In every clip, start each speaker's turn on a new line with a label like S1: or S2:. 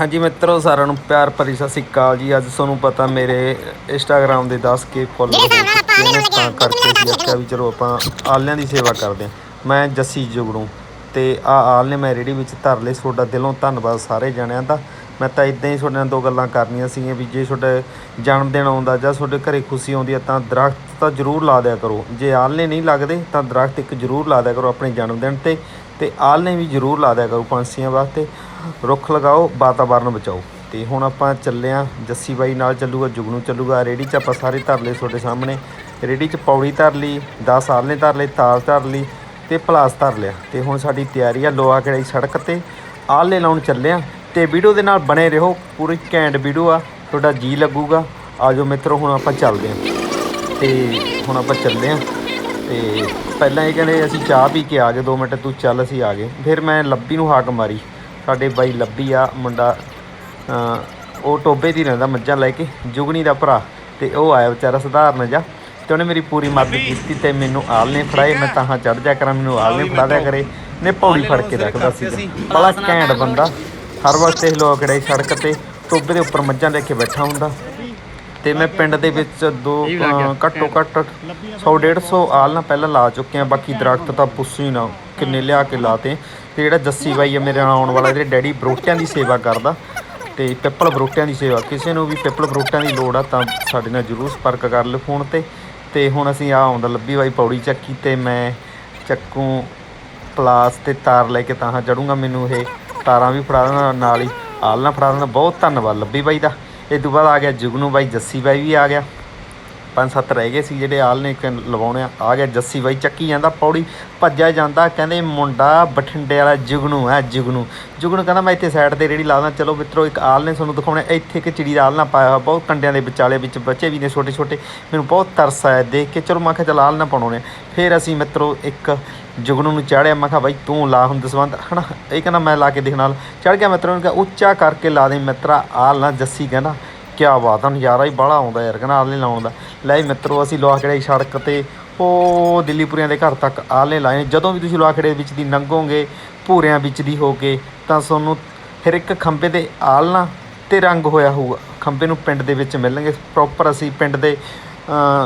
S1: ਹਾਂਜੀ ਮਿੱਤਰੋ ਸਾਰਿਆਂ ਨੂੰ ਪਿਆਰ ਭਰੀ ਸਤਿ ਸ਼੍ਰੀ ਅਕਾਲ ਜੀ। ਅੱਜ ਤੁਹਾਨੂੰ ਪਤਾ ਮੇਰੇ ਇੰਸਟਾਗ੍ਰam ਦੇ 10 ਕੇ ਫੋਲੋਅਰ ਹੋ ਚੁੱਕੇ ਨੇ ਤਾਂ ਕਰਕੇ ਆਖਿਆ ਵੀ ਚਲੋ ਆਪਾਂ ਆਲਿਆਂ ਦੀ ਸੇਵਾ ਕਰਦੇ ਹਾਂ। ਮੈਂ ਜੱਸੀ ਜੁਗੜੂ ਤੇ ਆ ਆਲ ਨੇ ਮੈਂ ਰੇੜੀ ਵਿੱਚ ਧਰ ਲਏ। ਤੁਹਾਡਾ ਦਿਲੋਂ ਧੰਨਵਾਦ ਸਾਰੇ ਜਣਿਆਂ ਦਾ। ਮੈਂ ਤਾਂ ਇਦਾਂ ਹੀ ਤੁਹਾਡੇ ਨਾਲ ਦੋ ਗੱਲਾਂ ਕਰਨੀਆਂ ਸੀਗੀਆਂ ਵੀ ਜੇ ਤੁਹਾਡੇ ਜਨਮ ਦਿਨ ਆਉਂਦਾ ਜਾਂ ਤੁਹਾਡੇ ਘਰੇ ਖੁਸ਼ੀ ਆਉਂਦੀ ਹੈ ਤਾਂ ਦਰਖਤ ਤਾਂ ਜ਼ਰੂਰ ਲਾ ਦਿਆ ਕਰੋ। ਜੇ ਆਲਣੇ ਨਹੀਂ ਲੱਗਦੇ ਤਾਂ ਦਰਖਤ ਇੱਕ ਜ਼ਰੂਰ ਲਾ ਦਿਆ ਕਰੋ ਆਪਣੇ ਜਨਮ ਦਿਨ ਤੇ। ਤੇ ਆਲਣੇ ਵੀ ਜ਼ਰੂਰ ਲਾ ਦਿਆ ਕਰੋ ਪੰਛੀਆਂ ਵਾਸਤੇ। ਰੁੱਖ ਲਗਾਓ, ਵਾਤਾਵਰਨ ਬਚਾਓ। ਤੇ ਹੁਣ ਆਪਾਂ ਚੱਲੇ ਆਂ, ਜੱਸੀ ਬਾਈ ਨਾਲ ਚੱਲੂਗਾ, ਜੁਗਨੂ ਚੱਲੂਗਾ। ਰੇੜੀ 'ਚ ਆਪਾਂ ਸਾਰੇ ਧਰ ਲਏ ਤੁਹਾਡੇ ਸਾਹਮਣੇ। ਰੇੜੀ 'ਚ ਪੌੜੀ ਧਰ ਲਈ 10 ਆਲਣੇ ਧਰ ਲਏ ਤਾਰ ਧਰ ਲਈ ਤੇ ਪਲਾਸ ਧਰ ਲਿਆ। ਤੇ ਹੁਣ ਸਾਡੀ ਤਿਆਰੀ ਆ ਲੋਹਾ ਕਿਹੜੀ ਸੜਕ ਤੇ। ਆਲੇ ਲਾਉਣ ਚੱਲਿਆ ਆਂ ਤੇ ਵੀਡੀਓ ਦੇ ਨਾਲ ਬਣੇ ਰਹੋ। ਪੂਰੀ ਘੈਂਟ ਵੀਡੀਓ ਆ, ਤੁਹਾਡਾ ਜੀ ਲੱਗੂਗਾ। ਆਜੋ ਮਿੱਤਰੋ, ਹੁਣ ਆਪਾਂ ਚੱਲਦੇ ਆਂ। ਤੇ ਹੁਣ ਆਪਾਂ ਚੱਲਦੇ ਆਂ। ਤੇ ਪਹਿਲਾਂ ਇਹ ਕਹਿੰਦੇ ਅਸੀਂ ਚਾਹ ਪੀ ਕੇ ਆ ਗਏ 2 ਮਿੰਟ ਤੂੰ ਚੱਲ ਅਸੀਂ ਆ ਗਏ। ਫਿਰ ਮੈਂ ਲੱਭੀ ਨੂੰ ਹਾਕ ਮਾਰੀ। ਸਾਡੇ ਬਾਈ ਲੱਭੀ ਆ ਮੁੰਡਾ ਉਹ ਟੋਬੇ ਦੀ ਰਹਿੰਦਾ ਮੱਝਾਂ ਲੈ ਕੇ ਜੁਗਣੀ ਦਾ ਭਰਾ ਤੇ ਉਹ ਆਇਆ ਵਿਚਾਰਾ ਸਧਾਰਨ ਜਾ ਤੇ ਉਹਨੇ ਮੇਰੀ ਪੂਰੀ ਮਦਦ ਕੀਤੀ ਤੇ ਮੈਨੂੰ ਆਲ ਨੇ ਫੜਾਏ ਮੈਂ ਤਾਂ ਚੜ ਜਾ ਕਰਾਂ ਮੈਨੂੰ ਆਲ ਨੇ ਫੜਾ ਦਿਆ ਕਰੇ ਨੇ ਪੌੜੀ ਫੜ ਕੇ ਰੱਖਦਾ ਸੀ ਬੜਾ ਘੈਂਟ ਬੰਦਾ ਹਰ ਵਕਤ ਇਹ ਲੋਕ ਕਿਹੜੇ ਸੜਕ ਤੇ ਟੋਬੇ ਦੇ ਉੱਪਰ ਮੱਝਾਂ ਲੈ ਕੇ ਬੈਠਾ ਹੁੰਦਾ। ਤੇ ਮੈਂ ਪਿੰਡ ਦੇ ਵਿੱਚ ਦੋ ਘੱਟੋ ਘੱਟ 100 150 ਆਲ ਨਾ ਪਹਿਲਾਂ ਲਾ ਚੁੱਕੇ ਆ ਬਾਕੀ ਦਰਖਤ ਤਾਂ ਪੁੱਛੋ ਹੀ ਨਾ ਕਿੰਨੇ ਲਿਆ ਕੇ ਲਾਤੇ। ਤੇ ਜਿਹੜਾ ਜੱਸੀ ਬਾਈ ਆ ਮੇਰੇ ਨਾਲ ਆਉਣ ਵਾਲਾ, ਇਹਦੇ ਡੈਡੀ ਬਰੋਟਿਆਂ ਦੀ ਸੇਵਾ ਕਰਦਾ ਤੇ ਪਿੱਪਲ ਬਰੋਟਿਆਂ ਦੀ ਸੇਵਾ, ਕਿਸੇ ਨੂੰ ਵੀ ਪਿੱਪਲ ਬਰੋਟਿਆਂ ਦੀ ਲੋੜ ਆ ਤਾਂ ਸਾਡੇ ਨਾਲ ਜਰੂਰ ਸੰਪਰਕ ਕਰ ਲਿਓ ਫੋਨ ਤੇ। ਤੇ ਹੁਣ ਅਸੀਂ ਆ ਆਉਂਦਾ, ਲੱਭੀ ਬਾਈ ਪੌੜੀ ਚੱਕੀ ਤੇ ਮੈਂ ਚੱਕੂ ਪਲਾਸ ਤੇ ਤਾਰ ਲੈ ਕੇ ਤਾਂ ਚੜੂੰਗਾ, ਮੈਨੂੰ ਇਹ ਤਾਰਾਂ ਵੀ ਫੜਾ ਦੇਣਾ, ਨਾਲ ਹੀ ਆਲ ਨਾਲ ਫੜਾ ਦੇਣਾ। ਬਹੁਤ ਧੰਨਵਾਦ ਲੱਭੀ ਬਾਈ ਦਾ। ਇਹ ਤੋਂ ਬਾਅਦ ਆ ਗਿਆ ਜੁਗਨੂ ਬਾਈ, ਜੱਸੀ ਬਾਈ ਵੀ ਆ ਗਿਆ। ਪੰਜ ਸੱਤ ਰਹਿ ਗਏ ਸੀ ਜਿਹੜੇ ਆਲ ਨੇ ਇੱਕ ਲਵਾਉਣੇ ਆ। ਗਿਆ ਜੱਸੀ ਬਾਈ, ਚੱਕੀ ਜਾਂਦਾ, ਪੌੜੀ ਭੱਜਿਆ ਜਾਂਦਾ, ਕਹਿੰਦੇ ਮੁੰਡਾ ਬਠਿੰਡੇ ਵਾਲਾ ਜੁਗਨੂ ਹੈ, ਜੁਗਨੂ। ਜੁਗਨੂ ਕਹਿੰਦਾ, ਮੈਂ ਇੱਥੇ ਸਾਈਡ ਤੇ ਰੇੜੀ ਲਾ ਦਾਂ ਚਲੋ ਮਿੱਤਰੋ, ਇੱਕ ਆਲ ਨੇ ਤੁਹਾਨੂੰ ਦਿਖਾਉਣਾ ਇੱਥੇ ਇੱਕ ਚਿੜੀ ਦਾ ਆਲ ਨਾ ਪਾਇਆ ਹੋਇਆ, ਬਹੁਤ ਕੰਡਿਆਂ ਦੇ ਵਿਚਾਲੇ ਵਿੱਚ ਬੱਚੇ ਵੀ ਨੇ ਛੋਟੇ ਛੋਟੇ ਮੈਨੂੰ ਬਹੁਤ ਤਰਸ ਆਇਆ ਦੇਖ ਕੇ। ਚਲੋ, ਮੈਂ ਕਿਹਾ, ਚਲ ਆਲ ਨਾ ਪਾਉਣੇ ਫਿਰ ਅਸੀਂ ਮਿੱਤਰੋ, ਇੱਕ ਜੁਗਨੂ ਨੂੰ ਚਾੜਿਆ। ਮੈਂ ਕਿਹਾ, ਬਾਈ, ਤੂੰ ਲਾ ਹੁਣ ਦਸਵੰਦ ਹਨਾ? ਇਹ ਕਹਿੰਦਾ, ਮੈਂ ਲਾ ਕੇ ਦੇਖ ਨਾਲ ਚੜ ਗਿਆ ਮਿੱਤਰੋ ਨੇ ਕਿਹਾ, ਉੱਚਾ ਕਰਕੇ ਲਾ ਦੇ ਮਿੱਤਰਾ, ਆਲ ਨਾ ਜੱਸੀ ਕਹਿੰਦਾ। ਕਿਆ ਬਾਤ ਆ ਨਜ਼ਾਰਾ ਹੀ ਬਾਹਲਾ ਆਉਂਦਾ ਯਾਰ, ਕਹਿੰਦਾ ਲਾਉਣ ਦਾ ਲੈ ਜੀ ਮਿੱਤਰੋ, ਅਸੀਂ ਲੋਹਾਖੜੇ ਸੜਕ ਤੇ ਉਹ ਦਿੱਲੀਪੁਰੀਆਂ ਦੇ ਘਰ ਤੱਕ ਆਲੇ ਲਾਏ। ਜਦੋਂ ਵੀ ਤੁਸੀਂ ਲੋਹਾਖੜੇ ਵਿੱਚ ਦੀ ਲੰਘੋਗੇ ਭੂਰਿਆਂ ਵਿੱਚ ਦੀ ਹੋ ਕੇ ਤਾਂ ਤੁਹਾਨੂੰ ਫਿਰ ਇੱਕ ਖੰਭੇ ਦੇ ਆਲਣਾ ਤੇ ਰੰਗ ਹੋਇਆ ਹੋਊਗਾ। ਖੰਭੇ ਨੂੰ ਪਿੰਡ ਦੇ ਵਿੱਚ ਮਿਲਣਗੇ। ਪ੍ਰੋਪਰ ਅਸੀਂ ਪਿੰਡ ਦੇ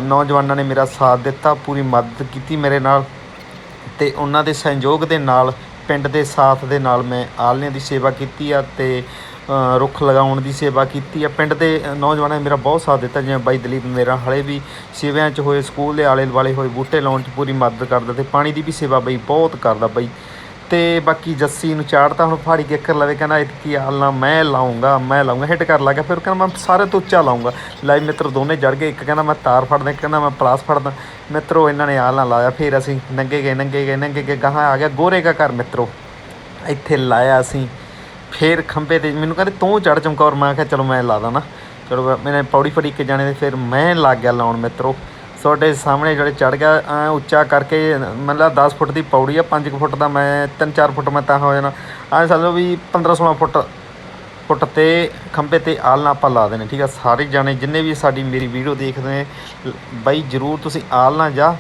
S1: ਨੌਜਵਾਨਾਂ ਨੇ ਮੇਰਾ ਸਾਥ ਦਿੱਤਾ, ਪੂਰੀ ਮਦਦ ਕੀਤੀ ਮੇਰੇ ਨਾਲ। ਤੇ ਉਹਨਾਂ ਦੇ ਸਹਿਯੋਗ ਦੇ ਨਾਲ, ਪਿੰਡ ਦੇ ਸਾਥ ਦੇ ਨਾਲ ਮੈਂ ਆਲ੍ਹਣਿਆਂ ਦੀ ਸੇਵਾ ਕੀਤੀ ਆ ਤੇ ਰੁੱਖ ਲਗਾਉਣ ਦੀ ਸੇਵਾ ਕੀਤੀ ਆ ਪਿੰਡ ਦੇ ਨੌਜਵਾਨਾਂ ਨੇ ਮੇਰਾ ਬਹੁਤ ਸਾਥ ਦਿੱਤਾ, ਜਿਵੇਂ ਬਾਈ ਦਲੀਪ ਮੇਰਾ ਹਲੇ ਵੀ ਸੇਵਿਆਂ 'ਚ ਹੋਏ ਸਕੂਲ ਦੇ ਆਲੇ ਦੁਆਲੇ ਹੋਏ ਬੂਟੇ ਲਾਉਣ 'ਚ ਪੂਰੀ ਮਦਦ ਕਰਦਾ ਤੇ ਪਾਣੀ ਦੀ ਵੀ ਸੇਵਾ ਬਈ ਬਹੁਤ ਕਰਦਾ ਬਈ। ਤੇ ਬਾਕੀ ਜੱਸੀ ਨੂੰ ਚਾੜਤਾ, ਹੁਣ ਫਾੜੀ ਕਿੱਕਰ ਲਵੇ, ਕਹਿੰਦਾ ਇਤਕੀ ਆਲਣਾ ਮੈਂ ਲਾਉਂਗਾ ਮੈਂ ਲਾਉਂਗਾ, ਹਿੱਟ ਕਰ ਲੱਗਾ ਫਿਰ ਕਹਿੰਦਾ, ਮੈਂ ਸਾਰੇ ਤੋਂ ਉੱਚਾ ਲਾਉਂਗਾ। ਲਾਈ ਮਿੱਤਰ ਦੋਨੇ ਜੜ ਗਏ, ਇੱਕ ਕਹਿੰਦਾ, ਮੈਂ ਤਾਰ ਫੜਦਾ, ਇੱਕ ਕਹਿੰਦਾ, ਮੈਂ ਪਲਾਸ ਫੜਦਾ। ਮਿੱਤਰੋ, ਇਹਨਾਂ ਨੇ ਆਲਣਾ ਲਾਇਆ, ਫਿਰ ਅਸੀਂ ਨੰਗੇ ਗਏ ਨੰਗੇ ਗਏ ਨੰਗੇ ਗਏ, ਗਾਹਾਂ ਆ ਗਿਆ, ਗੋਰੇ ਦਾ ਘਰ ਮਿੱਤਰੋ। ਇੱਥੇ ਲਾਇਆ ਅਸੀਂ। ਫੇਰ ਖੰਬੇ ਤੇ ਮੈਨੂੰ ਕਹਿੰਦੇ ਤੂੰ ਚੜ ਚਮਕੌਰ। ਮੈਂ ਕਿਹਾ ਚਲੋ ਮੈਂ ਲਾ ਦਾਂ ਨਾ ਚਲੋ ਮੈਨੇ ਪੌੜੀ ਫੜੀ ਕੇ ਜਾਣੇ ਤੇ ਫਿਰ ਮੈਂ ਲੱਗ ਗਿਆ ਲਾਉਣ ਮਿੱਤਰੋ। ਤੁਹਾਡੇ ਸਾਹਮਣੇ ਜਿਹੜੇ ਚੜ ਗਿਆ, ਐਂ ਉੱਚਾ ਕਰਕੇ, ਮਤਲਬ 10 ਫੁੱਟ ਦੀ ਪੌੜੀ ਆ 5 ਫੁੱਟ ਦਾ ਮੈਂ 3-4 ਫੁੱਟ ਮੈਂ ਤਾਂ ਹੋ ਜਾਣਾ। ਐਂ ਸਮਝੋ ਵੀ 15-16 ਫੁੱਟ ਫੁੱਟ ਤੇ ਖੰਭੇ ਤੇ ਆਲਣਾ ਆਪਾਂ ਲਾ ਦੇਣੇ, ਠੀਕ ਆ? ਸਾਰੇ ਜਾਣੇ ਜਿੰਨੇ ਵੀ ਸਾਡੀ ਮੇਰੀ ਵੀਡੀਓ ਦੇਖਦੇ ਨੇ, ਬਾਈ ਜਰੂਰ ਤੁਸੀਂ ਆਲਣਾ ਜਾ।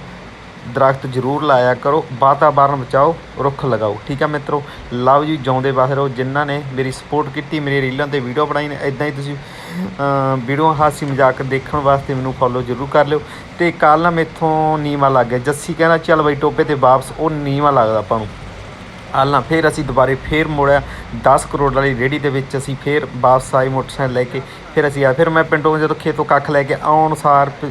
S1: ਦਰਖਤ ਜ਼ਰੂਰ ਲਾਇਆ ਕਰੋ, ਵਾਤਾਵਰਨ ਬਚਾਓ, ਰੁੱਖ ਲਗਾਓ। ਠੀਕ ਆ ਮਿੱਤਰੋ? ਲਵ ਜੀ, ਜਿਉਂਦੇ ਵਸਦੇ ਰਹੋ। ਜਿਨ੍ਹਾਂ ਨੇ ਮੇਰੀ ਸਪੋਰਟ ਕੀਤੀ, ਮੇਰੀ ਰੀਲਾਂ ਤੇ ਵੀਡੀਓ ਬਣਾਈ ਨੇ ਇਦਾਂ ਹੀ ਤੁਸੀਂ ਵੀਡੀਓ ਹਾਸੀ ਮਜ਼ਾਕ ਦੇਖਣ ਵਾਸਤੇ ਮੈਨੂੰ ਫੋਲੋ ਜ਼ਰੂਰ ਕਰ ਲਿਓ। ਤੇ ਕੱਲ ਨਾ ਮੇਥੋਂ ਨੀਵਾ ਲੱਗ ਗਿਆ। ਜੱਸੀ ਕਹਿੰਦਾ, ਚੱਲ ਬਈ ਟੋਪੇ ਤੇ ਵਾਪਸ। ਉਹ ਨੀਵਾ ਲੱਗਦਾ ਆਪਾਂ ਨੂੰ। ਆਲਣਾ ਫਿਰ ਅਸੀਂ ਦੁਬਾਰੇ ਫੇਰ ਮੋੜਿਆ 10 ਕਰੋੜ ਵਾਲੀ ਰੇੜੀ ਦੇ ਵਿੱਚ ਅਸੀਂ ਫੇਰ ਵਾਪਸ ਆਏ ਮੋਟਰਸਾਈਕਲ ਲੈ ਕੇ। ਫਿਰ ਅਸੀਂ ਆ ਫਿਰ ਮੈਂ ਪਿੰਡੋਂ ਜਦੋਂ ਖੇਤੋਂ ਕੱਖ ਲੈ ਕੇ ਆਉਣ ਸਾਰ ਪ-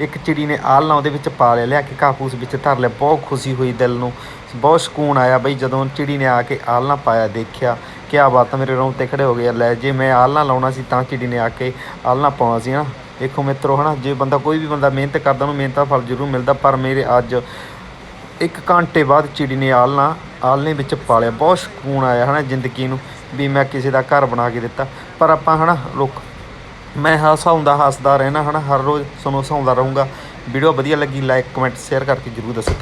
S1: ਇੱਕ ਚਿੜੀ ਨੇ ਆਲਣਾ ਉਹਦੇ ਵਿੱਚ ਪਾ ਲਿਆ ਲਿਆ ਕੇ ਕਾਪੂਸ ਵਿੱਚ ਧਰ ਲਿਆ। ਬਹੁਤ ਖੁਸ਼ੀ ਹੋਈ ਦਿਲ ਨੂੰ। ਬਹੁਤ ਸਕੂਨ ਆਇਆ ਬਈ, ਜਦੋਂ ਚਿੜੀ ਨੇ ਆ ਕੇ ਆਲਣਾ ਪਾਇਆ, ਦੇਖਿਆ। ਕਿਆ ਬਾਤ ਆ, ਮੇਰੇ ਰੌਂਗਟੇ ਖੜੇ ਹੋ ਗਏ ਲੈ, ਜੇ ਮੈਂ ਆਲਣਾ ਲਾਉਣਾ ਸੀ, ਤਾਂ ਚਿੜੀ ਨੇ ਆ ਕੇ ਆਲਣਾ ਪਾਉਣਾ ਸੀ ਨਾ ਦੇਖੋ ਮਿੱਤਰੋ, ਹਨਾ, ਜੇ ਬੰਦਾ, ਕੋਈ ਵੀ ਬੰਦਾ ਮਿਹਨਤ ਕਰਦਾ, ਉਹਨੂੰ ਮਿਹਨਤ ਦਾ ਫਲ ਜ਼ਰੂਰ ਮਿਲਦਾ। ਪਰ ਮੇਰੇ ਅੱਜ ਇੱਕ ਘੰਟੇ ਬਾਅਦ ਚਿੜੀ ਨੇ ਆਲਣਾ ਆਲਣੇ ਵਿੱਚ ਪਾਲਿਆ ਬਹੁਤ ਸਕੂਨ ਆਇਆ, ਹਨਾ, ਜ਼ਿੰਦਗੀ ਨੂੰ, ਵੀ ਮੈਂ ਕਿਸੇ ਦਾ ਘਰ ਬਣਾ ਕੇ ਦਿੱਤਾ। ਪਰ ਆਪਾਂ, ਹਨਾ, ਲੋਕ ਮੈਂ ਹਸਾਉਂਦਾ ਹੱਸਦਾ ਰਹਿਣਾ, ਹਨਾ, ਹਰ ਰੋਜ਼ ਤੁਹਾਨੂੰ ਹਸਾਉਂਦਾ ਰਹੂੰਗਾ। ਵੀਡੀਓ ਵਧੀਆ ਲੱਗੀ ਲਾਈਕ ਕਮੈਂਟ ਸ਼ੇਅਰ ਕਰਕੇ ਜਰੂਰ ਦੱਸੋ।